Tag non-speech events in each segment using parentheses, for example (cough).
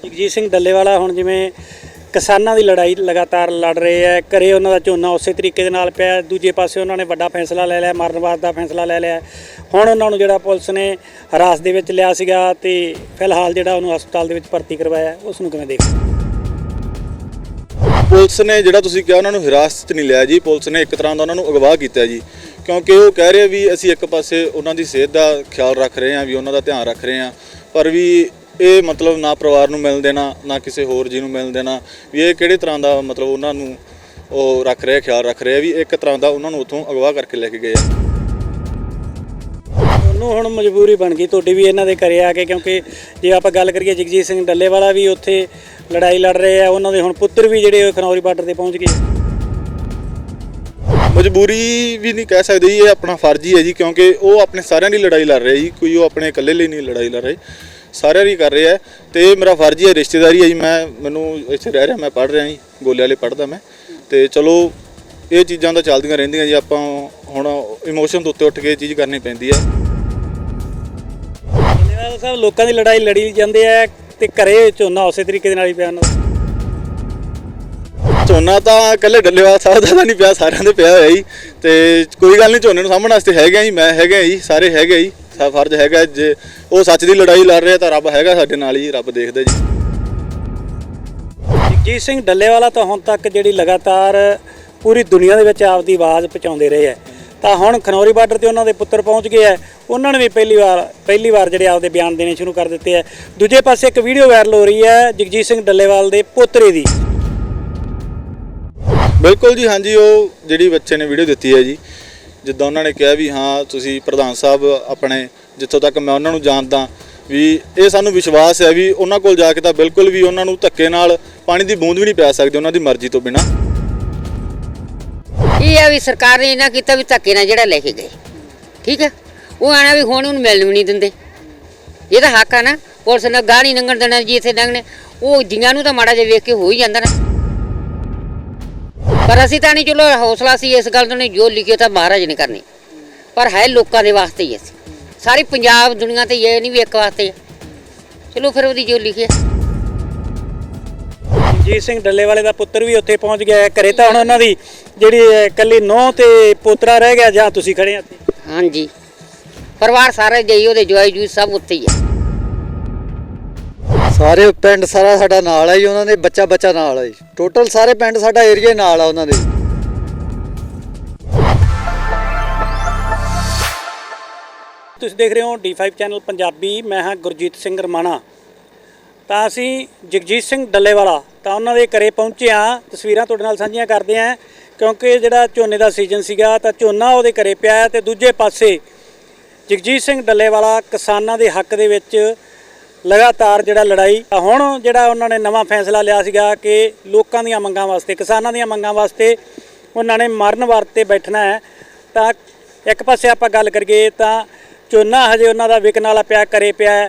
ਜਗਜੀਤ ਸਿੰਘ ਡੱਲੇਵਾਲਾ ਹੁਣ ਜਿਵੇਂ ਕਿਸਾਨਾਂ ਦੀ ਲੜਾਈ ਲਗਾਤਾਰ ਲੜ ਰਹੇ ਹੈ ਘਰੇ ਉਹਨਾਂ ਦਾ ਝੋਨਾ ਉਸੇ ਤਰੀਕੇ ਦੇ ਨਾਲ ਪਿਆ, ਦੂਜੇ ਪਾਸੇ ਉਹਨਾਂ ਨੇ ਵੱਡਾ ਫੈਸਲਾ ਲੈ ਲਿਆ ਮਰਨਵਾਦ ਦਾ ਫੈਸਲਾ ਲੈ ਲਿਆ। ਹੁਣ ਉਹਨਾਂ ਨੂੰ ਜਿਹੜਾ ਪੁਲਿਸ ਨੇ ਹਰਾਸ ਦੇ ਵਿੱਚ ਲਿਆ ਸੀਗਾ ਤੇ ਫਿਲਹਾਲ ਜਿਹੜਾ ਉਹਨੂੰ ਹਸਪਤਾਲ ਦੇ ਵਿੱਚ ਭਰਤੀ ਕਰਵਾਇਆ, ਉਸ ਨੂੰ ਕਿਵੇਂ ਦੇਖਦੇ ਪੁਲਿਸ ਨੇ ਜਿਹੜਾ ਤੁਸੀਂ ਕਿਹਾ ਉਹਨਾਂ ਨੂੰ ਹਿਰਾਸਤ 'ਚ ਨਹੀਂ ਲਿਆ ਜੀ, ਪੁਲਿਸ ਨੇ ਇੱਕ ਤਰ੍ਹਾਂ ਦਾ ਉਹਨਾਂ ਨੂੰ ਅਗਵਾ ਕੀਤਾ ਜੀ। ਕਿਉਂਕਿ ਉਹ ਕਹਿ ਰਹੇ ਵੀ ਅਸੀਂ ਇੱਕ ਪਾਸੇ ਉਹਨਾਂ ਦੀ ਸਿਹਤ ਦਾ ਖਿਆਲ ਰੱਖ ਰਹੇ ਹਾਂ ਵੀ ਉਹਨਾਂ ਦਾ ਧਿਆਨ ਰੱਖ ਰਹੇ ਹਾਂ ਪਰ ਵੀ ਇਹ ਮਤਲਬ ਨਾ ਪਰਿਵਾਰ ਨੂੰ ਮਿਲਣ ਦੇਣਾ ਨਾ ਕਿਸੇ ਹੋਰ ਜੀ ਨੂੰ ਮਿਲਣ ਦੇਣਾ ਵੀ ਇਹ ਕਿਹੜੇ ਤਰ੍ਹਾਂ ਦਾ ਮਤਲਬ ਉਹਨਾਂ ਨੂੰ ਉਹ ਰੱਖ ਰਹੇ ਖਿਆਲ ਰੱਖ ਰਹੇ ਵੀ ਇੱਕ ਤਰ੍ਹਾਂ ਦਾ ਉਹਨਾਂ ਨੂੰ ਉੱਥੋਂ ਅਗਵਾ ਕਰਕੇ ਲੈ ਕੇ ਗਏ ਆ। ਉਹਨੂੰ ਹੁਣ ਮਜਬੂਰੀ ਬਣ ਗਈ ਤੁਹਾਡੀ ਵੀ ਇਹਨਾਂ ਦੇ ਘਰੇ ਆ ਕੇ ਕਿਉਂਕਿ ਜੇ ਆਪਾਂ ਗੱਲ ਕਰੀਏ ਜਗਜੀਤ ਸਿੰਘ ਡੱਲੇਵਾਲਾ ਵੀ ਉੱਥੇ ਲੜਾਈ ਲੜ ਰਹੇ ਆ ਉਹਨਾਂ ਦੇ ਹੁਣ ਪੁੱਤਰ ਵੀ ਜਿਹੜੇ ਖਨੌਰੀ ਬਾਰਡਰ ਤੇ ਪਹੁੰਚ ਗਏ। ਮਜਬੂਰੀ ਵੀ ਨਹੀਂ ਕਹਿ ਸਕਦੇ ਇਹ ਆਪਣਾ ਫਰਜ਼ ਹੀ ਹੈ ਜੀ ਕਿਉਂਕਿ ਉਹ ਆਪਣੇ ਸਾਰਿਆਂ ਦੀ ਲੜਾਈ ਲੜ ਰਹੇ ਜੀ ਕੋਈ ਉਹ ਆਪਣੇ ਇਕੱਲੇ ਲਈ ਨਹੀਂ ਲੜਾਈ ਲੜ ਰਹੇ। ਸਾਰਿਆਂ ਦੀ ਕਰ ਰਹੇ ਤੇ ਇਹ ਮੇਰਾ ਫਰਜ਼ ਹੀ ਰਿਸ਼ਤੇਦਾਰੀ ਹੈ ਜੀ। ਮੈਂ ਮੈਨੂੰ ਇੱਥੇ ਰਹਿ ਰਿਹਾ ਮੈਂ ਪੜ੍ਹ ਰਿਹਾ ਜੀ ਗੋਲੇ ਵਾਲੇ ਪੜ੍ਹਦਾ ਮੈਂ। ਤੇ ਚਲੋ ਇਹ ਚੀਜ਼ਾਂ ਤਾਂ ਚੱਲਦੀਆਂ ਰਹਿੰਦੀਆਂ ਜੀ ਆਪਾਂ ਹੁਣ ਇਮੋਸ਼ਨ ਦੇ ਉੱਤੇ ਉੱਠ ਕੇ ਇਹ ਚੀਜ਼ ਕਰਨੀ ਪੈਂਦੀ ਹੈ। ਡੱਲੇਵਾਲਾ ਸਾਹਿਬ ਲੋਕਾਂ ਦੀ ਲੜਾਈ ਲੜੀ ਜਾਂਦੇ ਆ ਤੇ ਘਰੇ ਝੋਨਾ ਉਸੇ ਤਰੀਕੇ ਦੇ ਨਾਲ ਹੀ ਪਿਆ ਝੋਨਾ ਤਾਂ ਇਕੱਲੇ ਡੱਲੇਵਾਲ ਸਾਹਿਬ ਦਾ ਤਾਂ ਨਹੀਂ ਪਿਆ ਸਾਰਿਆਂ ਦੇ ਪਿਆ ਹੋਇਆ ਜੀ। ਤੇ ਕੋਈ ਗੱਲ ਨਹੀਂ ਝੋਨੇ ਨੂੰ ਸਾਂਭਣ ਵਾਸਤੇ ਹੈਗੇ ਆ ਜੀ ਮੈਂ ਹੈਗਾ ਜੀ ਸਾਰੇ ਹੈਗੇ ਆ ਜੀ। ਸਾ ਫਰਜ਼ ਹੈਗਾ। ਜੇ ਉਹ ਸੱਚ ਦੀ ਲੜਾਈ ਲੜ ਰਿਹਾ ਤਾਂ ਰੱਬ ਹੈਗਾ ਸਾਡੇ ਨਾਲ ਹੀ ਰੱਬ ਦੇਖਦਾ ਜੀ। ਜਗਜੀਤ ਸਿੰਘ ਡੱਲੇਵਾਲਾ ਤਾਂ ਹੁਣ ਤੱਕ ਜਿਹੜੀ ਲਗਾਤਾਰ ਪੂਰੀ ਦੁਨੀਆ ਦੇ ਵਿੱਚ ਆਪਦੀ ਆਵਾਜ਼ ਪਹੁੰਚਾਉਂਦੇ ਰਹੇ ਹੈ। ਤਾਂ ਹੁਣ ਖਨੌਰੀ ਬਾਰਡਰ ਤੇ ਉਹਨਾਂ ਦੇ ਪੁੱਤਰ ਪਹੁੰਚ ਗਏ ਹੈ। ਉਹਨਾਂ ਨੇ ਵੀ ਪਹਿਲੀ ਵਾਰ ਪਹਿਲੀ ਵਾਰ ਜਿਹੜੇ ਆਪਦੇ ਬਿਆਨ ਦੇਣੇ ਸ਼ੁਰੂ ਕਰ ਦਿੱਤੇ ਹੈ। ਦੂਜੇ ਪਾਸੇ ਇੱਕ ਵੀਡੀਓ ਵਾਇਰਲ ਹੋ ਰਹੀ ਹੈ ਜਗਜੀਤ ਸਿੰਘ ਡੱਲੇਵਾਲ ਦੇ ਪੋਤਰੇ ਦੀ। ਬਿਲਕੁਲ ਜੀ ਹਾਂਜੀ ਉਹ ਜਿਹੜੀ ਬੱਚੇ ਨੇ ਵੀਡੀਓ ਦਿੱਤੀ ਹੈ ਜੀ। ਜਿੱਦਾਂ ਉਹਨਾਂ ਨੇ ਕਿਹਾ ਵੀ ਹਾਂ, ਤੁਸੀਂ ਪ੍ਰਧਾਨ ਸਾਹਿਬ ਆਪਣੇ ਜਿੱਥੋਂ ਤੱਕ ਮੈਂ ਉਹਨਾਂ ਨੂੰ ਜਾਣਦਾ ਵੀ ਇਹ ਸਾਨੂੰ ਵਿਸ਼ਵਾਸ ਹੈ ਵੀ ਉਹਨਾਂ ਕੋਲ ਜਾ ਕੇ ਤਾਂ ਬਿਲਕੁਲ ਵੀ ਉਹਨਾਂ ਨੂੰ ਧੱਕੇ ਨਾਲ ਪਾਣੀ ਦੀ ਬੂੰਦ ਵੀ ਨਹੀਂ ਪਿਆ ਸਕਦੇ ਉਹਨਾਂ ਦੀ ਮਰਜ਼ੀ ਤੋਂ ਬਿਨਾ। ਇਹ ਆ ਵੀ ਸਰਕਾਰ ਨੇ ਇਹਨਾਂ ਕੀਤਾ ਵੀ ਧੱਕੇ ਨਾਲ ਜਿਹੜਾ ਲੈ ਕੇ ਗਏ। ਠੀਕ ਹੈ ਉਹ ਆਣਾ ਵੀ ਹੁਣ ਉਹਨੂੰ ਮਿਲਣ ਵੀ ਨਹੀਂ ਦਿੰਦੇ। ਇਹ ਤਾਂ ਹੱਕ ਆ ਨਾ, ਪੁਲਿਸ ਨੇ ਗਾਹ ਨਹੀਂ ਲੰਘਣ ਦੇਣਾ ਜੀ ਇੱਥੇ ਲੰਘਣੇ। ਉਹ ਜੀਆਂ ਨੂੰ ਤਾਂ ਮਾੜਾ ਜਿਹਾ ਵੇਖ ਕੇ ਹੋ ਹੀ ਜਾਂਦਾ ਨਾ। ਪਰ ਅਸੀਂ ਤਾਂ ਨਹੀਂ ਚਲੋ ਹੌਸਲਾ ਸੀ ਇਸ ਗੱਲ ਨਹੀਂ ਜੋ ਲਿਖਿਆ ਤਾਂ ਮਹਾਰਾਜ ਨੇ ਕਰਨੀ। ਪਰ ਹੈ ਲੋਕਾਂ ਦੇ ਵਾਸਤੇ ਹੀ ਅਸੀਂ। ਸਾਰੀ ਪੰਜਾਬ ਦੁਨੀਆ ਤੇ ਇਹ ਨਹੀਂ ਵੀ ਇੱਕ ਵਾਸਤੇ ਚਲੋ ਫਿਰ ਉਹਦੀ ਜੋ ਲਿਖਿਆ ਜਗਜੀਤ ਸਿੰਘ ਡੱਲੇਵਾਲੇ ਦਾ ਪੁੱਤਰ ਵੀ ਉੱਥੇ ਪਹੁੰਚ ਗਿਆ ਹੈ। ਘਰੇ ਤਾਂ ਹੁਣ ਉਹਨਾਂ ਦੀ ਜਿਹੜੀ ਇਕੱਲੀ ਨੌ ਤੇ ਪੋਤਰਾ ਰਹਿ ਗਿਆ ਜਾਂ ਤੁਸੀਂ ਖੜੇ ਆ ਇੱਥੇ? ਹਾਂਜੀ। ਪਰਿਵਾਰ ਸਾਰਾ ਜਈ ਉਹਦੇ ਜਵਾਈ ਜੂਈ ਸਭ ਉੱਥੇ ਹੀ ਹੈ। ਸਾਰੇ ਪਿੰਡ ਸਾਰਾ ਸਾਡਾ ਨਾਲ ਹੈ ਜੀ, ਉਹਨਾਂ ਦੇ ਬੱਚਾ ਬੱਚਾ ਨਾਲ ਹੈ ਜੀ। ਟੋਟਲ ਸਾਰੇ ਪਿੰਡ ਸਾਡਾ ਏਰੀਆ ਨਾਲ ਆ ਉਹਨਾਂ ਦੇ। ਤੁਸੀਂ ਦੇਖ ਰਹੇ ਹੋ D5 ਚੈਨਲ ਪੰਜਾਬੀ, ਮੈਂ ਹਾਂ ਗੁਰਜੀਤ ਸਿੰਘ ਰਮਾਣਾ। ਤਾਂ ਅਸੀਂ ਜਗਜੀਤ ਸਿੰਘ ਡੱਲੇਵਾਲਾ, ਤਾਂ ਉਹਨਾਂ ਦੇ ਘਰੇ ਪਹੁੰਚੇ ਹਾਂ। ਤਸਵੀਰਾਂ ਤੁਹਾਡੇ ਨਾਲ ਸਾਂਝੀਆਂ ਕਰਦੇ ਹਾਂ, ਕਿਉਂਕਿ ਜਿਹੜਾ ਝੋਨੇ ਦਾ ਸੀਜ਼ਨ ਸੀਗਾ, ਤਾਂ ਝੋਨਾ ਉਹਦੇ ਘਰੇ ਪਿਆ ਹੈ ਤੇ ਦੂਜੇ ਪਾਸੇ ਜਗਜੀਤ ਸਿੰਘ ਡੱਲੇਵਾਲਾ ਕਿਸਾਨਾਂ ਦੇ ਹੱਕ ਦੇ ਵਿੱਚ ਲਗਾਤਾਰ ਜਿਹੜਾ ਲੜਾਈ ਤਾਂ ਹੁਣ ਜਿਹੜਾ ਉਹਨਾਂ ਨੇ ਨਵਾਂ ਫੈਸਲਾ ਲਿਆ ਸੀਗਾ ਕਿ ਲੋਕਾਂ ਦੀਆਂ ਮੰਗਾਂ ਵਾਸਤੇ, ਕਿਸਾਨਾਂ ਦੀਆਂ ਮੰਗਾਂ ਵਾਸਤੇ ਉਹਨਾਂ ਨੇ ਮਰਨ ਵਰਤੇ ਬੈਠਣਾ ਹੈ। ਤਾਂ ਇੱਕ ਪਾਸੇ ਆਪਾਂ ਗੱਲ ਕਰੀਏ ਤਾਂ ਝੋਨਾ ਹਜੇ ਉਹਨਾਂ ਦਾ ਵਿਕਣ ਵਾਲਾ ਪਿਆ ਕਰੇ ਪਿਆ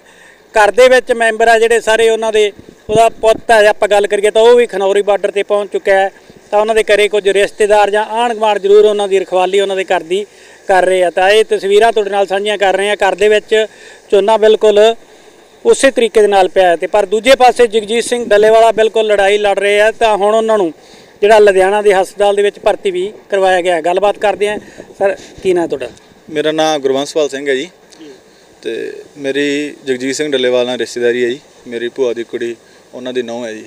ਘਰ ਦੇ ਵਿੱਚ ਮੈਂਬਰ ਆ ਜਿਹੜੇ ਸਾਰੇ ਉਹਨਾਂ ਦੇ, ਉਹਦਾ ਪੁੱਤ ਹੈ ਆਪਾਂ ਗੱਲ ਕਰੀਏ ਤਾਂ ਉਹ ਵੀ ਖਨੌਰੀ ਬਾਰਡਰ ਤੇ ਪਹੁੰਚ ਚੁੱਕਿਆ ਹੈ। ਤਾਂ ਉਹਨਾਂ ਦੇ ਘਰੇ ਕੁਝ ਰਿਸ਼ਤੇਦਾਰ ਜਾਂ ਆਂਢ ਗੁਆਂਢ ਜ਼ਰੂਰ ਉਹਨਾਂ ਦੀ ਰਖਵਾਲੀ ਉਹਨਾਂ ਦੇ ਘਰ ਦੀ ਕਰ ਰਹੇ ਆ। ਤਾਂ ਇਹ ਤਸਵੀਰਾਂ ਤੁਹਾਡੇ ਨਾਲ ਸਾਂਝੀਆਂ ਕਰ ਰਹੇ ਆ। ਘਰ ਦੇ ਵਿੱਚ ਝੋਨਾ ਬਿਲਕੁਲ ਉਸੇ ਤਰੀਕੇ ਦੇ ਨਾਲ ਪਿਆ ਤੇ ਪਰ ਦੂਜੇ ਪਾਸੇ ਜਗਜੀਤ ਸਿੰਘ ਡੱਲੇਵਾਲਾ ਬਿਲਕੁਲ ਲੜਾਈ ਲੜ ਰਹੇ ਆ ਤਾਂ ਹੁਣ ਉਹਨਾਂ ਨੂੰ ਜਿਹੜਾ ਲੁਧਿਆਣਾ ਦੇ ਹਸਪਤਾਲ ਦੇ ਵਿੱਚ ਭਰਤੀ ਵੀ ਕਰਵਾਇਆ ਗਿਆ। ਗੱਲਬਾਤ ਕਰਦੇ ਆ ਸਰ ਕੀ ਨਾਂ ਤੁਹਾਡਾ? ਮੇਰਾ ਨਾਮ ਗੁਰਵੰਸ਼ਪਾਲ ਸਿੰਘ ਹੈ ਜੀ। ਤੇ ਮੇਰੀ ਜਗਜੀਤ ਸਿੰਘ ਡੱਲੇਵਾਲ ਨਾਲ ਰਿਸ਼ਤੇਦਾਰੀ ਹੈ ਜੀ। ਮੇਰੀ ਭੂਆ ਦੀ ਕੁੜੀ ਉਹਨਾਂ ਦੀ ਨੌਂ ਹੈ ਜੀ।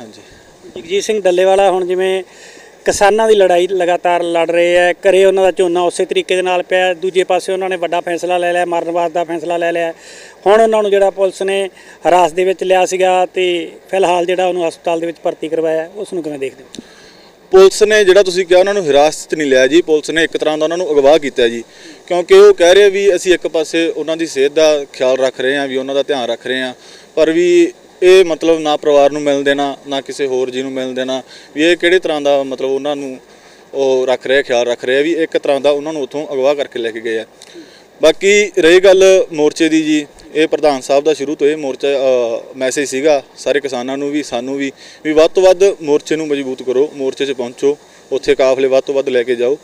ਹਾਂਜੀ। ਜਗਜੀਤ ਸਿੰਘ ਡੱਲੇਵਾਲਾ ਹੁਣ ਜਿਵੇਂ ਕਿਸਾਨਾਂ ਦੀ ਲੜਾਈ ਲਗਾਤਾਰ ਲੜ ਰਹੇ ਹੈ ਘਰੇ ਉਹਨਾਂ ਦਾ ਝੋਨਾ ਉਸੇ ਤਰੀਕੇ ਦੇ ਨਾਲ ਪਿਆ, ਦੂਜੇ ਪਾਸੇ ਉਹਨਾਂ ਨੇ ਵੱਡਾ ਫੈਸਲਾ ਲੈ ਲਿਆ ਮਰਨਵਾਦ ਦਾ ਫੈਸਲਾ ਲੈ ਲਿਆ। ਹੁਣ ਉਹਨਾਂ ਨੂੰ ਜਿਹੜਾ ਪੁਲਿਸ ਨੇ ਹਰਾਸ ਦੇ ਵਿੱਚ ਲਿਆ ਸੀਗਾ ਤੇ ਫਿਲਹਾਲ ਜਿਹੜਾ ਉਹਨੂੰ ਹਸਪਤਾਲ ਦੇ ਵਿੱਚ ਭਰਤੀ ਕਰਵਾਇਆ ਉਸ ਨੂੰ ਕਿਵੇਂ ਦੇਖਦੇ ਹੋ? ਪੁਲਿਸ ਨੇ ਜਿਹੜਾ ਤੁਸੀਂ ਕਿਹਾ ਉਹਨਾਂ ਨੂੰ ਹਿਰਾਸਤ 'ਚ ਨਹੀਂ ਲਿਆ ਜੀ, ਪੁਲਿਸ ਨੇ ਇੱਕ ਤਰ੍ਹਾਂ ਦਾ ਉਹਨਾਂ ਨੂੰ ਅਗਵਾ ਕੀਤਾ ਜੀ। ਕਿਉਂਕਿ ਉਹ ਕਹਿ ਰਹੇ ਵੀ ਅਸੀਂ ਇੱਕ ਪਾਸੇ ਉਹਨਾਂ ਦੀ ਸਿਹਤ ਦਾ ਖਿਆਲ ਰੱਖ ਰਹੇ ਹਾਂ, ਵੀ ਉਹਨਾਂ ਦਾ ਧਿਆਨ ਰੱਖ ਰਹੇ ਹਾਂ, ਪਰ ਵੀ ਇਹ ਮਤਲਬ ਨਾ ਪਰਿਵਾਰ ਨੂੰ ਮਿਲ ਦੇਣਾ ਨਾ ਕਿਸੇ ਹੋਰ ਜੀ ਨੂੰ ਮਿਲ ਦੇਣਾ ਵੀ ਇਹ ਕਿਹੜੇ ਤਰ੍ਹਾਂ ਦਾ ਮਤਲਬ ਉਹਨਾਂ ਨੂੰ ਉਹ ਰੱਖ ਰਿਹਾ, ਖਿਆਲ ਰੱਖ ਰਿਹਾ ਵੀ ਇੱਕ ਤਰ੍ਹਾਂ ਦਾ ਉਹਨਾਂ ਨੂੰ ਉੱਥੋਂ ਅਗਵਾ ਕਰਕੇ ਲੈ ਕੇ ਗਏ ਆ। ਬਾਕੀ ਰਹੀ ਗੱਲ ਮੋਰਚੇ ਦੀ ਜੀ, ਇਹ ਪ੍ਰਧਾਨ ਸਾਹਿਬ ਦਾ ਸ਼ੁਰੂ ਤੋਂ ਇਹ ਮੋਰਚਾ ਮੈਸੇਜ ਸੀਗਾ ਸਾਰੇ ਕਿਸਾਨਾਂ ਨੂੰ ਵੀ, ਸਾਨੂੰ ਵੀ ਵੀ ਵੱਧ ਤੋਂ ਵੱਧ ਮੋਰਚੇ ਨੂੰ ਮਜ਼ਬੂਤ ਕਰੋ, ਮੋਰਚੇ 'ਚ ਪਹੁੰਚੋ, ਉੱਥੇ ਕਾਫਲੇ ਵੱਧ ਤੋਂ ਵੱਧ ਲੈ ਕੇ ਜਾਓ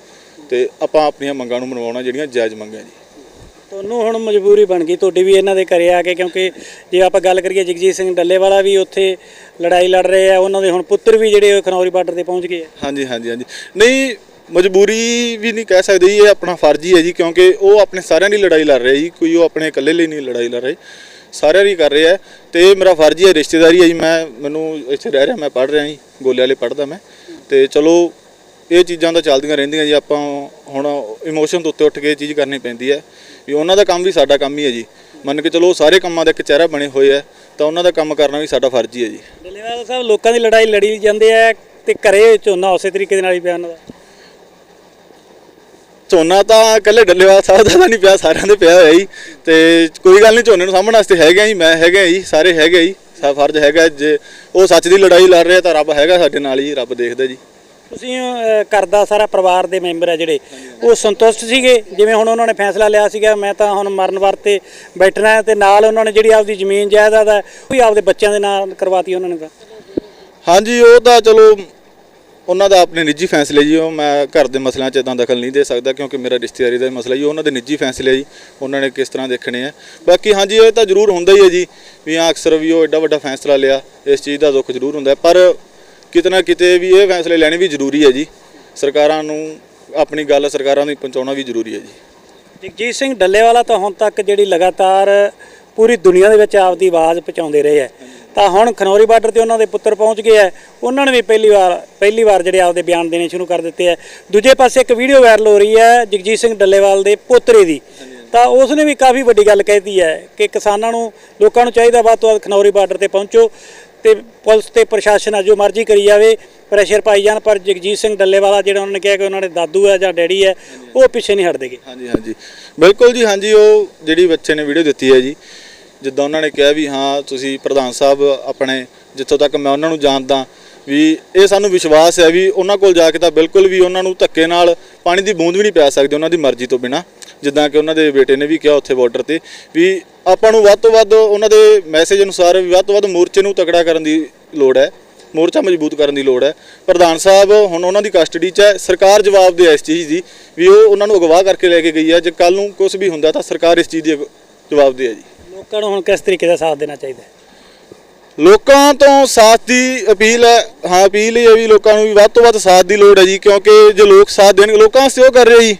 ਤੇ ਆਪਾਂ ਆਪਣੀਆਂ ਮੰਗਾਂ ਨੂੰ ਮਨਵਾਉਣਾ, ਜਿਹੜੀਆਂ ਜਾਇਜ਼ ਮੰਗਾਂ ਜੀ। ਤੁਹਾਨੂੰ ਹੁਣ ਮਜਬੂਰੀ ਬਣ ਗਈ ਤੁਹਾਡੀ ਵੀ ਇਹਨਾਂ ਦੇ ਘਰੇ ਆ ਕੇ, ਕਿਉਂਕਿ ਜੇ ਆਪਾਂ ਗੱਲ ਕਰੀਏ ਜਗਜੀਤ ਸਿੰਘ ਡੱਲੇਵਾਲਾ ਵੀ ਉੱਥੇ ਲੜਾਈ ਲੜ ਰਹੇ ਆ, ਉਹਨਾਂ ਦੇ ਹੁਣ ਪੁੱਤਰ ਵੀ ਜਿਹੜੇ ਖਨੌਰੀ ਬਾਰਡਰ ਤੇ ਪਹੁੰਚ ਗਏ ਆ। ਹਾਂਜੀ ਹਾਂਜੀ ਹਾਂਜੀ। ਨਹੀਂ, ਮਜਬੂਰੀ ਵੀ ਨਹੀਂ ਕਹਿ ਸਕਦੇ ਜੀ, ਇਹ ਆਪਣਾ ਫਰਜ਼ ਹੀ ਹੈ ਜੀ, ਕਿਉਂਕਿ ਉਹ ਆਪਣੇ ਸਾਰਿਆਂ ਦੀ ਲੜਾਈ ਲੜ ਰਹੇ ਜੀ, ਕੋਈ ਉਹ ਆਪਣੇ ਇਕੱਲੇ ਲਈ ਨਹੀਂ ਲੜਾਈ ਲੜ ਰਹੇ। ਸਾਰਿਆਂ ਦੀ ਕਰ ਰਿਹਾ ਆ, ਤੇ ਇਹ ਮੇਰਾ ਫਰਜ਼ ਹੀ ਹੈ, ਰਿਸ਼ਤੇਦਾਰੀ ਹੈ ਜੀ, ਮੈਂ, ਮੈਨੂੰ ਇੱਥੇ ਰਹਿ ਰਿਹਾ, ਮੈਂ ਪੜ ਰਿਹਾ ਜੀ, ਗੋਲੇ ਵਾਲੇ ਪੜਦਾ ਮੈਂ। ਤੇ ਚਲੋ, ਇਹ ਚੀਜ਼ਾਂ ਤਾਂ ਚੱਲਦੀਆਂ ਰਹਿੰਦੀਆਂ ਜੀ, ਆਪਾਂ ਹੁਣ ਇਮੋਸ਼ਨ ਤੋਂ ਉੱਤੇ ਉੱਠ ਕੇ ਇਹ ਚੀਜ਼ ਕਰਨੀ ਪੈਂਦੀ ਹੈ। ਵੀ ਉਹਨਾਂ ਦਾ ਕੰਮ ਵੀ ਸਾਡਾ ਕੰਮ ਹੀ ਹੈ ਜੀ। ਮੰਨ ਕੇ ਚਲੋ ਸਾਰੇ ਕੰਮਾਂ ਦਾ ਇੱਕ ਚਿਹਰਾ ਬਣੇ ਹੋਏ ਆ ਤਾਂ ਉਹਨਾਂ ਦਾ ਕੰਮ ਕਰਨਾ ਵੀ ਸਾਡਾ ਫਰਜ਼ ਹੀ ਹੈ ਜੀ। ਡੱਲੇਵਾਲਾ ਸਾਹਿਬ ਲੋਕਾਂ ਦੀ ਲੜਾਈ ਲੜੀ ਜਾਂਦੇ ਆ ਤੇ ਘਰੇ ਝੋਨਾ ਉਸੇ ਤਰੀਕੇ ਦੇ ਨਾਲ ਹੀ ਪਿਆ ਉਹਨਾਂ ਦਾ? ਝੋਨਾ ਤਾਂ ਇਕੱਲੇ ਡੱਲੇਵਾਲ ਸਾਹਿਬ ਦਾ ਨਹੀਂ ਪਿਆ ਸਾਰਿਆਂ ਦੇ ਪਿਆ ਹੋਇਆ ਜੀ। ਤੇ ਕੋਈ ਗੱਲ ਨਹੀਂ ਝੋਨੇ ਨੂੰ ਸਾਂਭਣ ਵਾਸਤੇ ਹੈਗੇ ਜੀ ਮੈਂ ਹੈਗਾ ਜੀ ਸਾਰੇ ਹੈਗੇ ਜੀ। ਸਾ ਫਰਜ਼ ਹੈਗਾ ਜੇ ਉਹ ਸੱਚ ਦੀ ਲੜਾਈ ਲੜ ਰਿਹਾ ਤਾਂ ਰੱਬ ਹੈਗਾ ਸਾਡੇ ਨਾਲ ਹੀ ਰੱਬ ਦੇਖਦਾ ਜੀ। ਤੁਸੀਂ ਅਹ, ਘਰ ਦਾ ਸਾਰਾ ਪਰਿਵਾਰ ਦੇ ਮੈਂਬਰ ਆ ਜਿਹੜੇ ਉਹ ਸੰਤੁਸ਼ਟ ਸੀਗੇ? ਜਿਵੇਂ ਹੁਣ ਉਹਨਾਂ ਨੇ ਫੈਸਲਾ ਲਿਆ ਸੀਗਾ ਮੈਂ ਤਾਂ ਹੁਣ ਮਰਨ ਵਰਤੇ ਬੈਠਣਾ ਹੈ ਤੇ ਨਾਲ ਉਹਨਾਂ ਨੇ ਜਿਹੜੀ ਆਪਦੀ ਜ਼ਮੀਨ ਜਾਇਦਾਦ ਹੈ ਉਹ ਵੀ ਆਪਦੇ ਬੱਚਿਆਂ ਦੇ ਨਾਲ ਕਰਵਾਤੀ ਉਹਨਾਂ ਨੇ ਤਾਂ। ਹਾਂਜੀ ਉਹ ਤਾਂ ਚਲੋ ਉਹਨਾਂ ਦਾ ਆਪਣੇ ਨਿੱਜੀ ਫੈਸਲੇ ਜੀ ਉਹ ਮੈਂ ਘਰ ਦੇ ਮਸਲਿਆਂ 'ਚ ਤਾਂ ਦਖਲ ਨਹੀਂ ਦੇ ਸਕਦਾ ਕਿਉਂਕਿ ਮੇਰਾ ਰਿਸ਼ਤੇਦਾਰੀ ਦਾ ਮਸਲਾ ਜੀ ਉਹਨਾਂ ਦੇ ਨਿੱਜੀ ਫੈਸਲੇ ਜੀ ਉਹਨਾਂ ਨੇ ਕਿਸ ਤਰ੍ਹਾਂ ਦੇਖਣੇ ਆ। ਬਾਕੀ ਹਾਂਜੀ ਇਹ ਤਾਂ ਜ਼ਰੂਰ ਹੁੰਦਾ ਹੀ ਹੈ ਜੀ ਵੀ ਹਾਂ ਅਕਸਰ ਵੀ ਉਹ ਐਡਾ ਵੱਡਾ ਫੈਸਲਾ ਲਿਆ ਇਸ ਚੀਜ਼ ਦਾ ਦੁੱਖ ਜ਼ਰੂਰ ਹੁੰਦਾ ਪਰ ਕਿਤੇ ਨਾ ਕਿਤੇ ਵੀ ਇਹ ਫੈਸਲੇ ਲੈਣੇ ਵੀ ਜ਼ਰੂਰੀ ਹੈ ਜੀ। ਸਰਕਾਰਾਂ ਨੂੰ ਆਪਣੀ ਗੱਲ ਸਰਕਾਰਾਂ ਨੂੰ ਪਹੁੰਚਾਉਣਾ ਵੀ ਜ਼ਰੂਰੀ ਹੈ ਜੀ। ਜਗਜੀਤ ਸਿੰਘ ਡੱਲੇਵਾਲਾ ਤਾਂ ਹੁਣ ਤੱਕ ਜਿਹੜੀ ਲਗਾਤਾਰ ਪੂਰੀ ਦੁਨੀਆ ਦੇ ਵਿੱਚ ਆਪਦੀ ਆਵਾਜ਼ ਪਹੁੰਚਾਉਂਦੇ ਰਹੇ ਹੈ। ਤਾਂ ਹੁਣ ਖਨੌਰੀ ਬਾਰਡਰ ਤੇ ਉਹਨਾਂ ਦੇ ਪੁੱਤਰ ਪਹੁੰਚ ਗਏ ਹੈ। ਉਹਨਾਂ ਨੇ ਵੀ ਪਹਿਲੀ ਵਾਰ ਪਹਿਲੀ ਵਾਰ ਜਿਹੜੇ ਆਪਦੇ ਬਿਆਨ ਦੇਣੇ ਸ਼ੁਰੂ ਕਰ ਦਿੱਤੇ ਹੈ। ਦੂਜੇ ਪਾਸੇ ਇੱਕ ਵੀਡੀਓ ਵਾਇਰਲ ਹੋ ਰਹੀ ਹੈ ਜਗਜੀਤ ਸਿੰਘ ਡੱਲੇਵਾਲ ਦੇ ਪੋਤਰੇ ਦੀ। ਤਾਂ ਉਸ ਨੇ ਵੀ ਕਾਫੀ ਵੱਡੀ ਗੱਲ ਕਹਿਤੀ ਹੈ ਕਿ ਕਿਸਾਨਾਂ ਨੂੰ ਲੋਕਾਂ ਨੂੰ ਚਾਹੀਦਾ ਵੱਧ ਤੋਂ ਵੱਧ ਖਨੌਰੀ ਬਾਰਡਰ ਤੇ ਪਹੁੰਚੋ। ਤੇ ਪੁਲਿਸ ਤੇ ਪ੍ਰਸ਼ਾਸਨ ਆ ਜੋ ਮਰਜ਼ੀ ਕਰੀ ਜਾਵੇ ਪ੍ਰੈਸ਼ਰ ਪਾਈ ਜਾਣ, ਪਰ ਜਗਜੀਤ ਸਿੰਘ ਡੱਲੇਵਾਲਾ ਜਿਹੜਾ ਉਹਨਾਂ ਨੇ ਕਿਹਾ ਕਿ ਉਹਨਾਂ ਦੇ ਦਾਦੂ ਹੈ ਜਾਂ ਡੈਡੀ ਹੈ, ਉਹ ਪਿੱਛੇ ਨਹੀਂ ਹਟਦੇਗੇ ਹਾਂਜੀ ਹਾਂਜੀ। ਬਿਲਕੁਲ ਜੀ, ਹਾਂਜੀ, ਉਹ ਜਿਹੜੀ ਬੱਚੇ ਨੇ ਵੀਡੀਓ ਦਿੱਤੀ ਹੈ ਜੀ, ਜਿੱਦਾਂ ਉਹਨਾਂ ਨੇ ਕਿਹਾ ਵੀ ਹਾਂ, ਤੁਸੀਂ ਪ੍ਰਧਾਨ ਸਾਹਿਬ ਆਪਣੇ, ਜਿੱਥੋਂ ਤੱਕ ਮੈਂ ਉਹਨਾਂ ਨੂੰ ਜਾਣਦਾ ਵੀ ਇਹ ਸਾਨੂੰ ਵਿਸ਼ਵਾਸ ਹੈ ਵੀ ਉਹਨਾਂ ਕੋਲ ਜਾ ਕੇ ਤਾਂ ਬਿਲਕੁਲ ਵੀ ਉਹਨਾਂ ਨੂੰ ਧੱਕੇ ਨਾਲ ਪਾਣੀ ਦੀ ਬੂੰਦ ਵੀ ਨਹੀਂ ਪਿਆ ਸਕਦੇ, ਉਹਨਾਂ ਦੀ ਮਰਜ਼ੀ ਤੋਂ ਬਿਨਾ। ਜਿੱਦਾਂ ਕਿ ਉਹਨਾਂ ਦੇ ਬੇਟੇ ਨੇ ਵੀ ਕਿਹਾ ਉੱਥੇ ਬਾਰਡਰ ਤੇ ਵੀ ਆਪਾਂ ਨੂੰ ਵੱਧ ਤੋਂ ਵੱਧ ਉਹਨਾਂ ਦੇ ਮੈਸੇਜ ਅਨੁਸਾਰ ਵੀ ਵੱਧ ਤੋਂ ਵੱਧ ਮੋਰਚੇ ਨੂੰ ਤਕੜਾ ਕਰਨ ਦੀ ਲੋੜ ਹੈ ਮੋਰਚਾ ਮਜ਼ਬੂਤ ਕਰਨ ਦੀ ਲੋੜ ਹੈ। ਪ੍ਰਧਾਨ ਸਾਹਿਬ ਹੁਣ ਉਹਨਾਂ ਦੀ ਕਸਟਡੀ 'ਚ ਹੈ ਸਰਕਾਰ ਜਵਾਬ ਦੇ ਇਸ ਚੀਜ਼ ਦੀ ਵੀ ਉਹ ਉਹਨਾਂ ਨੂੰ ਅਗਵਾ ਕਰਕੇ ਲੈ ਕੇ ਗਈ ਹੈ ਜੇ ਕੱਲ ਨੂੰ ਕੁਝ ਵੀ ਹੁੰਦਾ ਤਾਂ ਸਰਕਾਰ ਇਸ ਚੀਜ਼ ਦੀ ਜਵਾਬ ਦੇ ਹੈ ਜੀ। ਲੋਕਾਂ ਨੂੰ ਹੁਣ ਕਿਸ ਤਰੀਕੇ ਦਾ ਸਾਥ ਦੇਣਾ ਚਾਹੀਦਾ ਹੈ? ਲੋਕਾਂ ਤੋਂ ਸਾਥ ਦੀ ਅਪੀਲ ਹੈ ਹਾਂ ਅਪੀਲ ਇਹ ਹੈ ਵੀ ਲੋਕਾਂ ਨੂੰ ਵੀ ਵੱਧ ਤੋਂ ਵੱਧ ਸਾਥ ਦੀ ਲੋੜ ਹੈ ਜੀ ਕਿਉਂਕਿ ਜੇ ਲੋਕ ਸਾਥ ਦੇਣਗੇ ਲੋਕਾਂ ਵਾਸਤੇ ਉਹ ਕਰ ਰਹੇ ਜੀ।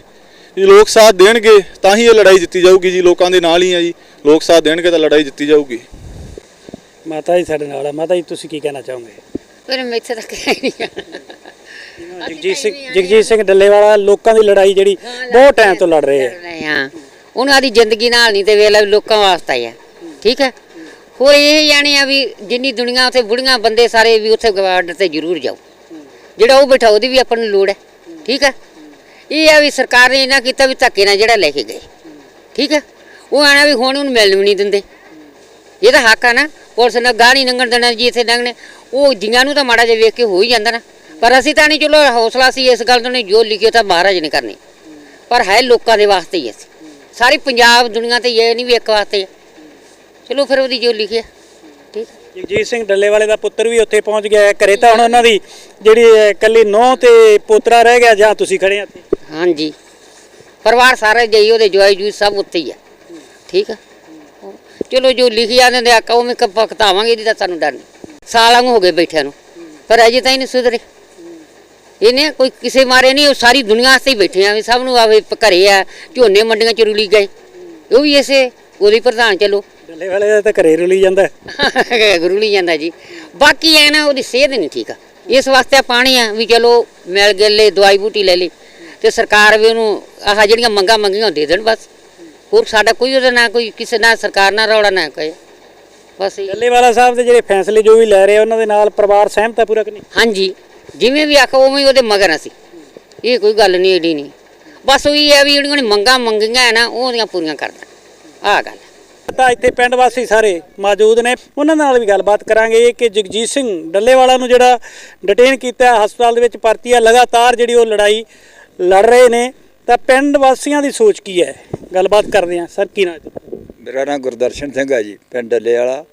ਜੇ ਲੋਕ ਸਾਥ ਦੇਣਗੇ ਤਾਂ ਹੀ ਇਹ ਲੜਾਈ ਜਿੱਤੀ ਜਾਊਗੀ ਜੀ ਲੋਕਾਂ ਦੇ ਨਾਲ ਹੀ ਹੈ ਜੀ। ਲੋਕ ਸਾਥ ਦੇਣਗੇ ਤਾਂ ਲੜਾਈ ਜਿੱਤੀ ਜਾਊਗੀ। ਮਾਤਾ ਜੀ ਸਾਡੇ ਨਾਲ ਹੈ ਮਾਤਾ ਜੀ ਤੁਸੀਂ ਕੀ ਕਹਿਣਾ ਚਾਹੋਗੇ? ਪਰ ਮੈਂ ਇੱਥੇ ਤੱਕ ਹੈ ਨਹੀਂ ਜਗਜੀਤ ਸਿੰਘ ਜਗਜੀਤ ਸਿੰਘ ਡੱਲੇਵਾਲਾ ਲੋਕਾਂ ਦੀ ਲੜਾਈ ਜਿਹੜੀ ਬਹੁਤ ਟਾਈਮ ਤੋਂ ਲੜ ਰਹੇ ਹਾਂ ਉਹਨਾਂ ਦੀ ਜ਼ਿੰਦਗੀ ਨਾਲ ਨਹੀਂ ਤੇ ਵੇਲਾ ਲੋਕਾਂ ਵਾਸਤੇ ਹੀ ਆ। ਠੀਕ ਹੈ ਹੋਰ ਇਹ ਜਾਣੇ ਆ ਵੀ ਜਿੰਨੀ ਦੁਨੀਆ ਉੱਥੇ ਬੁੜੀਆਂ ਬੰਦੇ ਸਾਰੇ ਵੀ ਉੱਥੇ ਬਾਰਡਰ ਤੇ ਜ਼ਰੂਰ ਜਾਓ। ਜਿਹੜਾ ਉਹ ਬੈਠਾ ਉਹਦੀ ਵੀ ਆਪਾਂ ਨੂੰ ਲੋੜ ਹੈ ਠੀਕ ਹੈ ਇਹ ਆ ਵੀ ਸਰਕਾਰ ਨੇ ਇਹਨਾਂ ਕੀਤਾ ਵੀ ਧੱਕੇ ਨਾਲ ਜਿਹੜਾ ਲੈ ਕੇ ਗਏ। ਠੀਕ ਹੈ ਉਹ ਆਣਾ ਵੀ ਹੁਣ ਉਹਨੂੰ ਮਿਲਣ ਵੀ ਨਹੀਂ ਦਿੰਦੇ। ਇਹ ਤਾਂ ਹੱਕ ਆ ਨਾ ਪੁਲਿਸ ਨੇ ਗਾਹ ਨਹੀਂ ਲੰਘਣ ਦੇਣਾ ਜੀ ਇੱਥੇ ਲੰਘਣੇ। ਉਹ ਜੀਆਂ ਨੂੰ ਤਾਂ ਮਾੜਾ ਜਿਹਾ ਵੇਖ ਕੇ ਹੋ ਹੀ ਜਾਂਦਾ ਨਾ। ਪਰ ਅਸੀਂ ਤਾਂ ਨਹੀਂ ਚਲੋ ਹੌਸਲਾ ਸੀ ਇਸ ਗੱਲ ਤੋਂ ਨਹੀਂ ਜੋ ਲਿਖਿਓ ਤਾਂ ਮਹਾਰਾਜ ਨੇ ਕਰਨੀ। ਪਰ ਹੈ ਲੋਕਾਂ ਦੇ ਵਾਸਤੇ ਹੀ ਅਸੀਂ। ਸਾਰੀ ਪੰਜਾਬ ਦੁਨੀਆ ਤੇ ਇਹ ਨਹੀਂ ਵੀ ਇੱਕ ਵਾਸਤੇ ਹੈ। ਚਲੋ ਫਿਰ ਉਹਦੀ ਜੋ ਲਿਖਿਆ ਠੀਕ ਜਗਜੀਤ ਸਿੰਘ ਡੱਲੇਵਾਲੇ ਦਾ ਪੁੱਤਰ ਵੀ ਉੱਥੇ ਪਹੁੰਚ ਗਿਆ ਹੈ। ਘਰੇ ਤਾਂ ਹੁਣ ਉਹਨਾਂ ਦੀ ਜਿਹੜੀ ਹੈ, ਇਕੱਲੀ ਨੌ ਤੇ ਪੋਤਰਾ ਰਹਿ ਗਿਆ ਜਾਂ ਤੁਸੀਂ ਖੜੇ ਆ ਹਾਂਜੀ। ਪਰਿਵਾਰ ਸਾਰਾ ਗਈ ਉਹਦੇ ਜਵਾਈ ਜੂਈ ਸਭ ਉੱਥੇ ਹੀ ਆ। ਠੀਕ ਆ? ਚਲੋ ਜੋ ਲਿਖੀ ਜਾਂਦੇ ਨੇ ਆਕਾ ਉਹ ਮੈਂ ਭਗਤਾਵਾਂਗੇ ਇਹਦੀ ਤਾਂ ਸਾਨੂੰ ਡਰ ਨਹੀਂ। ਸਾਲਾਂ ਹੋ ਗਏ ਬੈਠਿਆਂ ਨੂੰ। ਪਰ ਅਜੇ ਤਾਂ ਹੀ ਨਹੀਂ ਸੁਧਰੇ। ਇਹਨੇ ਕੋਈ ਕਿਸੇ ਮਾਰੇ ਨਹੀਂ ਉਹ ਸਾਰੀ ਦੁਨੀਆ ਵਾਸਤੇ ਹੀ ਬੈਠੇ ਆ ਵੀ ਸਭ ਨੂੰ ਆਵੇ ਘਰੇ ਆ ਝੋਨੇ ਮੰਡੀਆਂ ਚ ਰੁਲੀ ਗਏ। ਉਹ ਵੀ ਇਸੇ ਉਹਦੀ ਪ੍ਰਧਾਨ ਚਲੋ। ਡੱਲੇਵਾਲੇ ਦਾ ਤਾਂ ਘਰੇ ਰੁਲੀ ਜਾਂਦਾ। (laughs) ਨਹੀਂ ਜਾਂਦਾ ਜੀ। ਬਾਕੀ ਐ ਨਾ ਉਹਦੀ ਸਿਹਤ ਨਹੀਂ ਠੀਕ ਆ। ਇਸ ਵਾਸਤੇ ਪਾਣੀ ਆ ਵੀ ਚਲੋ ਮਿਲ ਗਏ ਦਵਾਈ ਬੂਟੀ ਲੈ। ਲਈ ਤੇ ਸਰਕਾਰ ਵੀ ਉਹਨੂੰ ਆਹ ਜਿਹੜੀਆਂ ਮੰਗਾਂ ਮੰਗੀਆਂ ਦੇ ਦੇਣ ਬਸ ਹੋਰ ਸਾਡਾ ਕੋਈ ਉਹਦਾ ਨਾ ਕੋਈ ਕਿਸੇ ਨਾਲ ਸਰਕਾਰ ਨਾਲ ਰੌਲਾ ਨਾ ਕਹੇ ਬਸ ਡੱਲੇਵਾਲਾ ਸਾਹਿਬ ਦੇ ਜਿਹੜੇ ਫੈਸਲੇ ਜੋ ਵੀ ਲੈ ਰਹੇ ਆ ਉਹਨਾਂ ਦੇ ਨਾਲ ਪਰਿਵਾਰ ਸਹਿਮਤ ਹੈ ਪੂਰਾ ਕਿ ਨਹੀਂ? ਹਾਂਜੀ ਜਿਵੇਂ ਵੀ ਆਖੋ ਉਵੇਂ ਹੀ ਉਹਦੇ ਮਗਰ ਅਸੀਂ। ਇਹ ਕੋਈ ਗੱਲ ਨਹੀਂ ਏਡੀ ਨਹੀਂ। ਬਸ ਉਹੀ ਹੈ ਵੀ ਜਿਹੜੀਆਂ ਮੰਗਾਂ ਮੰਗੀਆਂ ਹੈ ਨਾ ਉਹ ਉਹਦੀਆਂ ਪੂਰੀਆਂ ਕਰਦਾ ਆਹ ਗੱਲ। ਤਾਂ ਇੱਥੇ ਪਿੰਡ ਵਾਸੀ ਸਾਰੇ ਮੌਜੂਦ ਨੇ। ਉਹਨਾਂ ਨਾਲ ਵੀ ਗੱਲਬਾਤ ਕਰਾਂਗੇ ਕਿ ਜਗਜੀਤ ਸਿੰਘ ਡੱਲੇਵਾਲਾ ਨੂੰ ਜਿਹੜਾ ਡਿਟੇਨ ਕੀਤਾ ਹਸਪਤਾਲ ਦੇ ਵਿੱਚ ਭਰਤੀ ਹੈ ਲਗਾਤਾਰ ਜਿਹੜੀ ਉਹ ਲੜਾਈ ਲੜ ਰਹੇ ਨੇ ਤਾਂ ਪਿੰਡ ਵਾਸੀਆਂ ਦੀ ਸੋਚ ਕੀ ਹੈ? ਗੱਲਬਾਤ ਕਰਦੇ ਹਾਂ। ਸਰ ਕੀ ਨਾਮ? ਮੇਰਾ ਨਾਮ ਗੁਰਦਰਸ਼ਨ ਸਿੰਘ ਹੈ ਜੀ ਪਿੰਡ ਡੱਲੇ ਵਾਲਾ।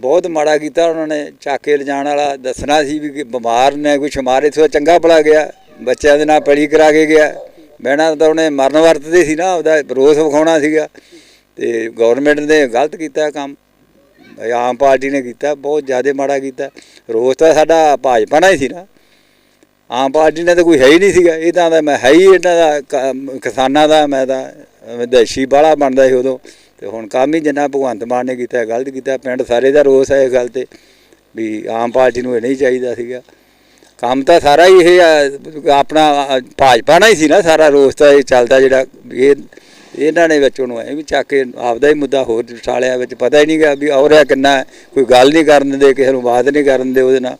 ਬਹੁਤ ਮਾੜਾ ਕੀਤਾ ਉਹਨਾਂ ਨੇ ਚੱਕ ਲਿਜਾਣ ਵਾਲਾ। ਦੱਸਣਾ ਸੀ ਵੀ ਬਿਮਾਰ ਨੇ ਕੋਈ ਸ਼ਮਾਰੇ ਤੋਂ ਚੰਗਾ ਭਲਾ ਗਿਆ। ਬੱਚਿਆਂ ਦੇ ਨਾਲ ਪੜੀ ਕਰਾ ਕੇ ਗਿਆ। ਬਹਿਣਾ ਤਾਂ ਉਹਨੇ ਮਰਨ ਵਰਤਦੇ ਸੀ ਨਾ ਉਹਦਾ ਰੋਸ ਵਿਖਾਉਣਾ ਸੀਗਾ। ਤੇ ਗਵਰਨਮੈਂਟ ਨੇ ਗਲਤ ਕੀਤਾ ਕੰਮ। ਆਮ ਪਾਰਟੀ ਨੇ ਕੀਤਾ ਬਹੁਤ ਜ਼ਿਆਦਾ ਮਾੜਾ ਕੀਤਾ। ਰੋਸ ਤਾਂ ਸਾਡਾ ਭਾਜਪਾ ਨਾਲ ਹੀ ਸੀ ਨਾ। ਆਮ ਪਾਰਟੀ ਨੇ ਤਾਂ ਕੋਈ ਹੈ ਹੀ ਨਹੀਂ ਸੀਗਾ। ਇਹ ਤਾਂ ਆਂਹਦਾ ਮੈਂ ਹੈ ਹੀ ਇਹਨਾਂ ਦਾ ਕ- ਕਿਸਾਨਾਂ ਦਾ ਮੈਂ ਤਾਂ ਵਿਦੇਸ਼ੀ ਬਾਲਾ ਬਣਦਾ ਸੀ ਉਦੋਂ। ਤੇ ਹੁਣ ਕੰਮ ਹੀ ਜਿੰਨਾ ਭਗਵੰਤ ਮਾਨ ਨੇ ਕੀਤਾ ਗਲਤ ਕੀਤਾ ਪਿੰਡ ਸਾਰੇ ਦਾ ਰੋਸ ਹੈ ਇਸ ਗੱਲ ਤੇ ਵੀ ਆਮ ਪਾਰਟੀ ਨੂੰ ਇਹ ਨਹੀਂ ਚਾਹੀਦਾ ਸੀਗਾ। ਕੰਮ ਤਾਂ ਸਾਰਾ ਹੀ ਇਹ ਆ, ਆਪਣਾ ਭਾਜਪਾ ਨਾਲ ਹੀ ਸੀ ਨਾ ਸਾਰਾ ਰੋਸ ਤਾਂ ਇਹ ਚੱਲਦਾ ਜਿਹੜਾ ਇਹ ਇਹਨਾਂ ਨੇ ਵਿੱਚ ਉਹਨੂੰ ਐ ਵੀ ਚੱਕ ਕੇ ਆਪਦਾ ਹੀ ਮੁੱਦਾ ਹੋਰ ਛਾਲਿਆ ਵਿੱਚ ਪਤਾ ਹੀ ਨਹੀਂ ਗਿਆ ਵੀ ਔਰਿਆ ਕਿੰਨਾ ਕੋਈ ਗੱਲ ਨਹੀਂ ਕਰਨ ਦਿੰਦੇ ਕਿਸੇ ਨੂੰ ਬਾਤ ਨਹੀਂ ਕਰਨ ਦੇ ਉਹਦੇ ਨਾਲ।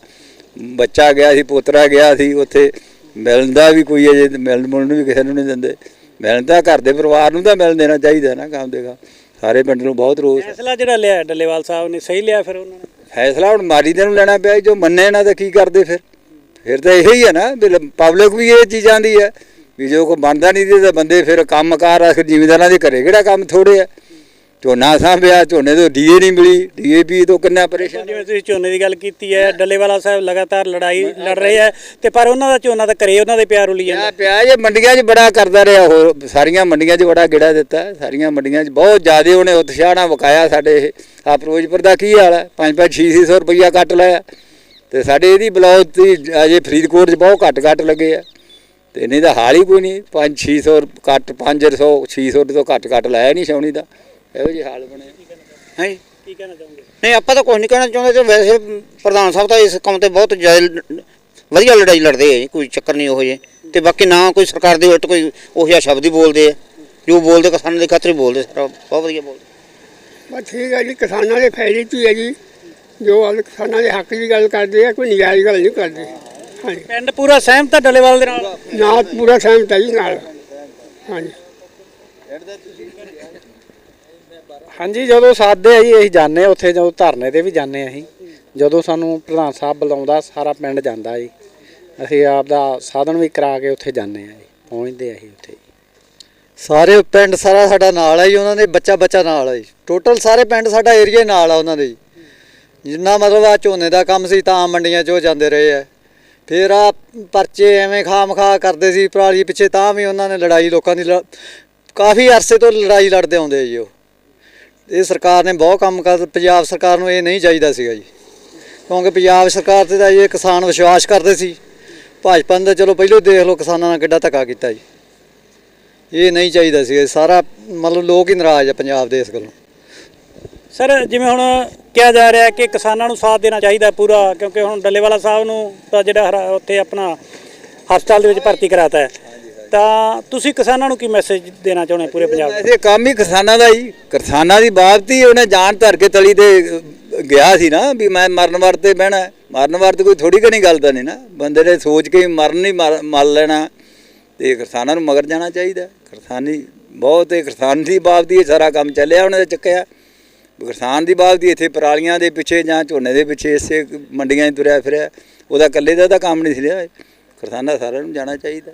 ਬੱਚਾ ਗਿਆ ਸੀ ਪੋਤਰਾ ਗਿਆ ਸੀ ਉੱਥੇ ਮਿਲਣ ਦਾ ਵੀ ਕੋਈ ਅਜੇ ਮਿਲਣ ਮੁਲਣ ਨੂੰ ਵੀ ਕਿਸੇ ਨੂੰ ਨਹੀਂ ਦਿੰਦੇ। ਮਿਲਣ ਤਾਂ ਘਰ ਦੇ ਪਰਿਵਾਰ ਨੂੰ ਤਾਂ ਮਿਲਣ ਦੇਣਾ ਚਾਹੀਦਾ ਨਾ ਕੰਮ ਦੇਗਾ ਸਾਰੇ ਪਿੰਡ ਨੂੰ ਬਹੁਤ ਰੋਸ। ਫੈਸਲਾ ਜਿਹੜਾ ਲਿਆ ਡੱਲੇਵਾਲ ਸਾਹਿਬ ਨੇ ਸਹੀ ਲਿਆ ਫਿਰ ਉਹਨਾਂ ਨੇ? ਫੈਸਲਾ ਹੁਣ ਮਾਰੀ ਦੇ ਨੂੰ ਲੈਣਾ ਪਿਆ ਜੀ, ਮੰਨੇ ਨਾ ਤਾਂ ਕੀ ਕਰਦੇ ਫਿਰ? ਫਿਰ ਤਾਂ ਇਹੋ ਹੀ ਹੈ ਨਾ ਪਬਲਿਕ ਵੀ ਇਹ ਚੀਜ਼ਾਂ ਦੀ ਹੈ ਵੀ ਜੋ ਕੋ ਬਣਦਾ ਨਹੀਂ ਤੇ ਬੰਦੇ ਫਿਰ ਕੰਮਕਾਰ ਆ ਜ਼ਿਮੀਂਦਾਰਾਂ ਦੇ ਘਰੇ ਕਿਹੜਾ ਕੰਮ ਥੋੜੇ ਆ? ਝੋਨਾ ਸਾਂਭਿਆ ਝੋਨੇ ਤੋਂ ਡੀਏ ਨਹੀਂ ਮਿਲੀ ਡੀਏਪੀ ਤੋਂ ਕਿੰਨਾ ਪਰੇਸ਼ਾਨ ਜਿਵੇਂ ਤੁਸੀਂ ਝੋਨੇ ਦੀ ਗੱਲ ਕੀਤੀ ਹੈ ਡੱਲੇਵਾਲਾ ਸਾਹਿਬ ਲਗਾਤਾਰ ਲੜਾਈ ਲੜ ਰਹੇ ਹੈ ਤੇ ਪਰ ਉਹਨਾਂ ਦਾ ਝੋਨਾ ਤਾਂ ਘਰੇ ਉਹਨਾਂ ਦੇ ਪਿਆਰ ਉਲੀ ਜਾਂਦਾ। ਪਿਆ ਜੇ ਮੰਡੀਆਂ 'ਚ ਬੜਾ ਕਰਦਾ ਰਿਹਾ ਹੋਰ ਸਾਰੀਆਂ ਮੰਡੀਆਂ 'ਚ ਬੜਾ ਗੇੜਾ ਦਿੱਤਾ ਸਾਰੀਆਂ ਮੰਡੀਆਂ 'ਚ ਬਹੁਤ ਜ਼ਿਆਦਾ ਉਹਨੇ ਉਤਸ਼ਾਹ ਨਾਲ ਵਕਾਇਆ ਸਾਡੇ ਇਹ ਆ ਫਿਰੋਜ਼ਪੁਰ ਦਾ ਕੀ ਹਾਲ ਹੈ? 5-5 600 ਰੁਪਈਆ ਕੱਟ ਲਿਆ। ਤੇ ਸਾਡੇ ਇਹਦੀ ਬਲੌਜ ਦੀ ਅਜੇ ਫਰੀਦਕੋਟ 'ਚ ਬਹੁਤ ਘੱਟ ਘੱਟ ਲੱਗੇ ਆ। ਤੇ ਨਹੀਂ ਤਾਂ ਹਾਲ ਹੀ ਕੋਈ ਨਹੀਂ 5-600 ਕੱਟ 500 600 ਤੋਂ ਘੱਟ ਘੱਟ ਲਾਇਆ ਨਹੀਂ ਛਾਉਣੀ ਦਾ। ਇਹੋ ਜਿਹੇ ਹਾਲ ਬਣੇ। ਹੈ? ਕੀ ਕਹਿਣਾ ਚਾਹੋਗੇ? ਨਹੀਂ ਆਪਾਂ ਤਾਂ ਕੁਝ ਨਹੀਂ ਕਹਿਣਾ ਚਾਹੁੰਦੇ ਤੇ ਵੈਸੇ ਪ੍ਰਧਾਨ ਸਾਹਿਬ ਤਾਂ ਇਸ ਕੰਮ ਤੇ ਬਹੁਤ ਵਧੀਆ ਲੜਾਈ ਲੜਦੇ ਆ ਜੀ ਕੋਈ ਚੱਕਰ ਨਹੀਂ ਉਹ ਜੇ ਤੇ ਬਾਕੀ ਨਾ ਕੋਈ ਸਰਕਾਰ ਦੇ ਉੱਤੇ ਕੋਈ ਉਹ ਜਿਹਾ ਸ਼ਬਦ ਹੀ ਬੋਲਦੇ ਆ। ਜੋ ਬੋਲਦੇ ਕਿਸਾਨਾਂ ਦੇ ਖਾਤਰ ਹੀ ਬੋਲਦੇ ਸਾਰਾ ਬਹੁਤ ਵਧੀਆ ਬੋਲਦੇ। ਬਸ ਠੀਕ ਹੈ ਜੀ ਕਿਸਾਨਾਂ ਦੇ ਫਾਇਦੇ 'ਚ ਹੀ ਜੀ। ਜੋ ਆਪਦੇ ਕਿਸਾਨਾਂ ਦੇ ਹੱਕ ਦੀ ਗੱਲ ਕਰਦੇ ਆ ਕੋਈ ਨਜਾਇਜ਼ ਗੱਲ ਨਹੀਂ ਕਰਦੇ। ਹਾਂਜੀ। ਪਿੰਡ ਪੂਰਾ ਸਹਿਮਤ ਹੈ ਡੱਲੇਵਾਲ ਦੇ ਨਾਲ? ਨਾਲ ਪੂਰਾ ਸਹਿਮਤ ਹੈ ਜੀ ਨਾਲ। ਹਾਂਜੀ। ਹਾਂਜੀ, ਜਦੋਂ ਸਾਦੇ ਆ ਜੀ, ਅਸੀਂ ਜਾਂਦੇ ਹਾਂ ਉੱਥੇ, ਜਦੋਂ ਧਰਨੇ ਤੇ ਵੀ ਜਾਂਦੇ ਹਾਂ ਅਸੀਂ। ਜਦੋਂ ਸਾਨੂੰ ਪ੍ਰਧਾਨ ਸਾਹਿਬ ਬੁਲਾਉਂਦਾ, ਸਾਰਾ ਪਿੰਡ ਜਾਂਦਾ ਜੀ। ਅਸੀਂ ਆਪ ਦਾ ਸਾਧਨ ਵੀ ਕਰਾ ਕੇ ਉੱਥੇ ਜਾਂਦੇ ਹਾਂ ਜੀ, ਪਹੁੰਚਦੇ ਆ ਅਸੀਂ ਉੱਥੇ। ਸਾਰੇ ਪਿੰਡ ਸਾਰਾ ਸਾਡਾ ਨਾਲ ਹੈ ਜੀ, ਉਹਨਾਂ ਦੇ ਬੱਚਾ ਬੱਚਾ ਨਾਲ ਹੈ ਜੀ। ਟੋਟਲ ਸਾਰੇ ਪਿੰਡ ਸਾਡਾ ਏਰੀਆ ਨਾਲ ਆ ਉਹਨਾਂ ਦੇ ਜੀ। ਜਿੰਨਾ ਮਤਲਬ ਆ ਝੋਨੇ ਦਾ ਕੰਮ ਸੀ, ਤਾਂ ਮੰਡੀਆਂ 'ਚ ਉਹ ਜਾਂਦੇ ਰਹੇ ਆ। ਫਿਰ ਆ ਪਰਚੇ ਐਵੇਂ ਖਾਮ ਖਾ ਕਰਦੇ ਸੀ, ਪਰਾਲੀ ਪਿੱਛੇ, ਤਾਂ ਵੀ ਉਹਨਾਂ ਨੇ ਲੜਾਈ, ਲੋਕਾਂ ਦੀ ਲ- ਕਾਫੀ ਅਰਸੇ ਤੋਂ ਲੜਾਈ ਲੜਦੇ ਆਉਂਦੇ ਆ ਜੀ ਉਹ। ਇਹ ਸਰਕਾਰ ਨੇ ਬਹੁਤ ਕੰਮ ਕਰ, ਪੰਜਾਬ ਸਰਕਾਰ ਨੂੰ ਇਹ ਨਹੀਂ ਚਾਹੀਦਾ ਸੀਗਾ ਜੀ। ਕਿਉਂਕਿ ਪੰਜਾਬ ਸਰਕਾਰ ਤੇ ਤਾਂ ਇਹ ਕਿਸਾਨ ਵਿਸ਼ਵਾਸ ਕਰਦੇ ਸੀ। ਭਾਜਪਾ ਨੇ ਤਾਂ ਚਲੋ ਪਹਿਲਾਂ ਦੇਖ ਲਓ ਕਿਸਾਨਾਂ ਨਾਲ ਕਿੱਡਾ ਧੱਕਾ ਕੀਤਾ ਜੀ। ਇਹ ਨਹੀਂ ਚਾਹੀਦਾ ਸੀ ਸਾਰਾ ਮਤਲਬ ਲੋਕ ਹੀ ਨਾਰਾਜ਼ ਆ ਪੰਜਾਬ ਦੇ ਇਸ ਗੱਲੋਂ। ਸਰ, ਜਿਵੇਂ ਹੁਣ ਕਿਹਾ ਜਾ ਰਿਹਾ ਕਿ ਕਿਸਾਨਾਂ ਨੂੰ ਸਾਥ ਦੇਣਾ ਚਾਹੀਦਾ ਪੂਰਾ, ਕਿਉਂਕਿ ਹੁਣ ਡੱਲੇਵਾਲਾ ਸਾਹਿਬ ਨੂੰ ਤਾਂ ਜਿਹੜਾ ਹਰਾ- ਉੱਥੇ ਆਪਣਾ ਹਸਪਤਾਲ ਦੇ ਵਿੱਚ ਭਰਤੀ ਕਰਾਤਾ ਹੈ। ਤਾਂ ਤੁਸੀਂ ਕਿਸਾਨਾਂ ਨੂੰ ਕੀ ਮੈਸੇਜ ਦੇਣਾ ਚਾਹੁੰਦੇ ਪੂਰੇ ਪੰਜਾਬ ਨੂੰ? ਵੈਸੇ ਕੰਮ ਹੀ ਕਿਸਾਨਾਂ ਦਾ ਹੀ ਕਿਸਾਨਾਂ ਦੀ ਬਾਤ ਹੀ ਉਹਨੇ ਜਾਨ ਧਰ ਕੇ ਤਲੀ ਤੇ ਗਿਆ ਸੀ ਨਾ ਵੀ ਮੈਂ ਮਰਨ ਵਰਤੇ ਬਹਿਣਾ ਮਰਨ ਵਰਤੇ ਕੋਈ ਥੋੜੀ ਘਣੀ ਗੱਲ ਤਾਂ ਨਹੀਂ ਨਾ। ਬੰਦੇ ਨੇ ਸੋਚ ਕੇ ਮਰਨ ਹੀ ਮਰ- ਮਲ ਲੈਣਾ। ਤੇ ਕਿਸਾਨਾਂ ਨੂੰ ਮਗਰ ਜਾਣਾ ਚਾਹੀਦਾ। ਕਿਸਾਨੀ ਬਹੁਤ ਇਹ ਕਿਸਾਨ ਦੀ ਬਾਤ ਦੀ ਇਹ ਸਾਰਾ ਕੰਮ ਚੱਲਿਆ, ਉਹਨੇ ਤਾਂ ਚੱਕਿਆ। ਕਿਸਾਨ ਦੀ ਬਾਤ ਦੀ ਇੱਥੇ ਪਰਾਲੀਆਂ ਦੇ ਪਿੱਛੇ ਜਾਂ ਝੋਨੇ ਦੇ ਪਿੱਛੇ ਇਸੇ ਮੰਡੀਆਂ 'ਚ ਤੁਰਿਆ ਫਿਰਿਆ। ਉਹਦਾ ਇਕੱਲੇ ਦਾ ਤਾਂ ਕੰਮ ਨਹੀਂ ਸੀ ਰਿਹਾ। ਕਿਸਾਨਾਂ ਸਾਰਿਆਂ ਨੂੰ ਜਾਣਾ ਚਾਹੀਦਾ।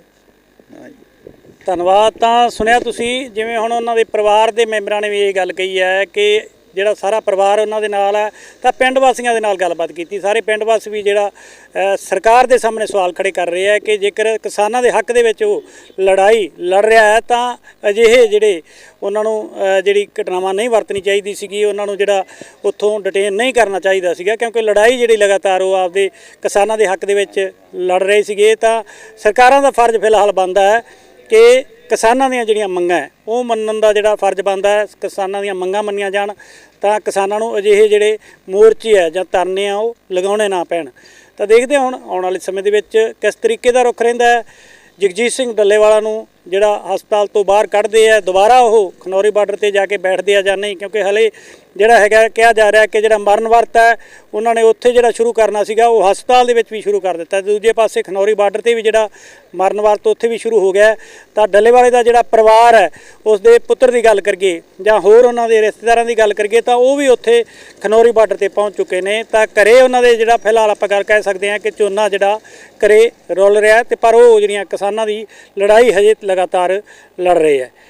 ਧੰਨਵਾਦ। ਤਾਂ ਸੁਣਿਆ ਤੁਸੀਂ, ਜਿਵੇਂ ਹੁਣ ਉਹਨਾਂ ਦੇ ਪਰਿਵਾਰ ਦੇ ਮੈਂਬਰਾਂ ਨੇ ਵੀ ਇਹ ਗੱਲ ਕਹੀ ਹੈ ਕਿ ਜਿਹੜਾ ਸਾਰਾ ਪਰਿਵਾਰ ਉਹਨਾਂ ਦੇ ਨਾਲ ਹੈ, ਤਾਂ ਪਿੰਡ ਵਾਸੀਆਂ ਦੇ ਨਾਲ ਗੱਲਬਾਤ ਕੀਤੀ। ਸਾਰੇ ਪਿੰਡ ਵਾਸੀ ਵੀ ਜਿਹੜਾ ਸਰਕਾਰ ਦੇ ਸਾਹਮਣੇ ਸਵਾਲ ਖੜੇ ਕਰ ਰਹੇ ਆ ਕਿ ਜੇਕਰ ਕਿਸਾਨਾਂ ਦੇ ਹੱਕ ਦੇ ਵਿੱਚ ਉਹ ਲੜਾਈ ਲੜ ਰਿਹਾ ਹੈ, ਤਾਂ ਅਜਿਹੇ ਜਿਹੜੇ ਉਹਨਾਂ ਨੂੰ ਜਿਹੜੀ ਘਟਨਾਵਾਂ ਨਹੀਂ ਵਰਤਣੀ ਚਾਹੀਦੀ ਸੀਗੀ, ਉਹਨਾਂ ਨੂੰ ਜਿਹੜਾ ਉੱਥੋਂ ਡਿਟੇਨ ਨਹੀਂ ਕਰਨਾ ਚਾਹੀਦਾ ਸੀਗਾ, ਕਿਉਂਕਿ ਲੜਾਈ ਜਿਹੜੀ ਲਗਾਤਾਰ ਉਹ ਆਪਦੇ ਕਿਸਾਨਾਂ ਦੇ ਹੱਕ ਦੇ ਵਿੱਚ ਲੜ ਰਹੇ ਸੀਗੇ, ਤਾਂ ਸਰਕਾਰਾਂ ਦਾ ਫਰਜ਼ ਫਿਲਹਾਲ ਬਣਦਾ ਹੈ ਕਿ ਕਿਸਾਨਾਂ ਦੀਆਂ ਜਿਹੜੀਆਂ ਮੰਗਾਂ ਹੈ, ਉਹ ਮੰਨਣ ਦਾ ਜਿਹੜਾ ਫਰਜ਼ ਬਣਦਾ ਹੈ, ਕਿਸਾਨਾਂ ਦੀਆਂ ਮੰਗਾਂ ਮੰਨੀਆਂ ਜਾਣ, ਤਾਂ ਕਿਸਾਨਾਂ ਨੂੰ ਅਜਿਹੇ ਜਿਹੜੇ ਮੋਰਚੇ ਆ ਜਾਂ ਧਰਨੇ ਆ, ਉਹ ਲਗਾਉਣੇ ਨਾ ਪੈਣ। ਤਾਂ ਦੇਖਦੇ ਹੁਣ, ਆਉਣ ਵਾਲੇ ਸਮੇਂ ਦੇ ਵਿੱਚ ਕਿਸ ਤਰੀਕੇ ਦਾ ਰੁਖ ਰਹਿੰਦਾ ਹੈ। ਜਗਜੀਤ ਸਿੰਘ ਡੱਲੇਵਾਲਾ ਨੂੰ ਜਿਹੜਾ ਹਸਪਤਾਲ ਤੋਂ ਬਾਹਰ ਕੱਢਦੇ ਆ, ਦੁਬਾਰਾ ਉਹ ਖਨੌਰੀ ਬਾਰਡਰ ਤੇ ਜਾ ਕੇ ਬੈਠਦੇ ਆ ਜਾਂ ਨਹੀਂ, ਕਿਉਂਕਿ ਹਲੇ ਜਿਹੜਾ ਹੈਗਾ ਕਿਹਾ ਜਾ ਰਿਹਾ ਕਿ ਜਿਹੜਾ ਮਰਨ ਵਰਤ ਹੈ, ਉਹਨਾਂ ਨੇ ਉੱਥੇ ਜਿਹੜਾ ਸ਼ੁਰੂ ਕਰਨਾ ਸੀਗਾ, ਉਹ ਹਸਪਤਾਲ ਦੇ ਵਿੱਚ ਵੀ ਸ਼ੁਰੂ ਕਰ ਦਿੱਤਾ ਦੂਜੇ ਪਾਸੇ ਖਨੌਰੀ ਬਾਰਡਰ ਤੇ ਵੀ ਜਿਹੜਾ ਮਰਨ ਵਰਤ ਉੱਥੇ ਵੀ ਸ਼ੁਰੂ ਹੋ ਗਿਆ ਹੈ। ਤਾਂ ਡੱਲੇਵਾਲੇ ਦਾ ਜਿਹੜਾ ਪਰਿਵਾਰ ਹੈ, ਉਸ ਦੇ ਪੁੱਤਰ ਦੀ ਗੱਲ ਕਰੀਏ ਜਾਂ ਹੋਰ ਉਹਨਾਂ ਦੇ ਰਿਸ਼ਤੇਦਾਰਾਂ ਦੀ ਗੱਲ ਕਰੀਏ, ਤਾਂ ਉਹ ਵੀ ਉੱਥੇ ਖਨੌਰੀ ਬਾਰਡਰ ਤੇ ਪਹੁੰਚ ਚੁੱਕੇ ਨੇ। ਤਾਂ ਘਰੇ ਉਹਨਾਂ ਦੇ ਜਿਹੜਾ ਫਿਲਹਾਲ ਆਪਾਂ ਗੱਲ ਕਹਿ ਸਕਦੇ ਹਾਂ ਕਿ ਝੋਨਾ ਜਿਹੜਾ ਘਰੇ ਰੁਲ ਰਿਹਾ ਹੈ ਤੇ ਪਰ ਉਹ ਜਿਹੜੀਆਂ ਕਿਸਾਨਾਂ ਦੀ ਲੜਾਈ ਹਜੇ ਲਗਾਤਾਰ ਲੜ ਰਹੇ ਹੈ।